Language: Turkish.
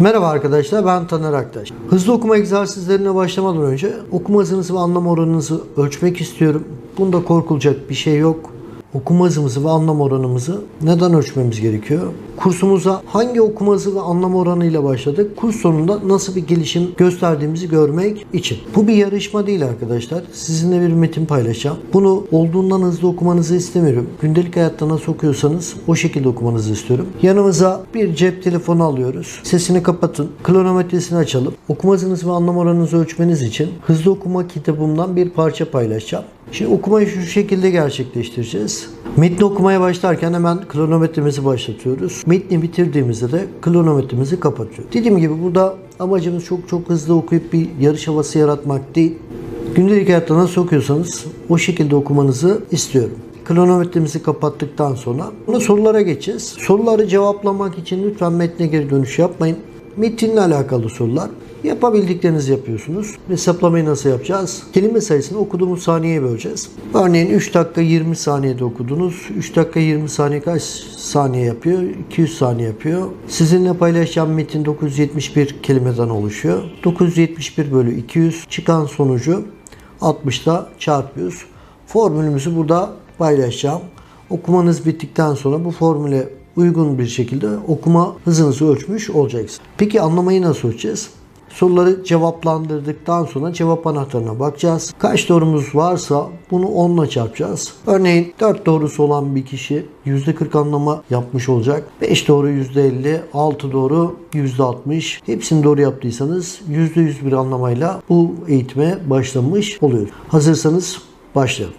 Merhaba arkadaşlar ben Taner Aktaş. Hızlı okuma egzersizlerine başlamadan önce okuma hızınızı ve anlam oranınızı ölçmek istiyorum. Bunda korkulacak bir şey yok. Okuma hızımızı ve anlam oranımızı neden ölçmemiz gerekiyor? Kursumuza hangi okuma hızı ve anlam oranıyla başladık? Kurs sonunda nasıl bir gelişim gösterdiğimizi görmek için. Bu bir yarışma değil arkadaşlar. Sizinle bir metin paylaşacağım. Bunu olduğundan hızlı okumanızı istemiyorum. Gündelik hayatta nasıl okuyorsanız o şekilde okumanızı istiyorum. Yanımıza bir cep telefonu alıyoruz. Sesini kapatın. Kronometresini açalım. Okuma hızınızı ve anlam oranınızı ölçmeniz için hızlı okuma kitabımdan bir parça paylaşacağım. Şimdi okumayı şu şekilde gerçekleştireceğiz. Metni okumaya başlarken hemen kronometremizi başlatıyoruz. Metni bitirdiğimizde de kronometremizi kapatıyoruz. Dediğim gibi burada amacımız çok çok hızlı okuyup bir yarış havası yaratmak değil. Gündelik hayatta nasıl okuyorsanız o şekilde okumanızı istiyorum. Kronometremizi kapattıktan sonra bunu sorulara geçeceğiz. Soruları cevaplamak için lütfen metne geri dönüş yapmayın. Metinle alakalı sorular. Yapabildiklerinizi yapıyorsunuz. Hesaplamayı nasıl yapacağız? Kelime sayısını okuduğumuz saniyeye böleceğiz. Örneğin 3 dakika 20 saniyede okudunuz. 3 dakika 20 saniye kaç saniye yapıyor? 200 saniye yapıyor. Sizinle paylaşacağım metin 971 kelimeden oluşuyor. 971 bölü 200 çıkan sonucu 60'ta çarpıyoruz. Formülümüzü burada paylaşacağım. Okumanız bittikten sonra bu formüle uygun bir şekilde okuma hızınızı ölçmüş olacaksınız. Peki anlamayı nasıl ölçeceğiz? Soruları cevaplandırdıktan sonra cevap anahtarına bakacağız. Kaç doğrumuz varsa bunu 10 ile çarpacağız. Örneğin 4 doğrusu olan bir kişi %40 anlama yapmış olacak. 5 doğru %50, 6 doğru %60. Hepsini doğru yaptıysanız %100 bir anlamayla bu eğitime başlamış oluyoruz. Hazırsanız başlayalım.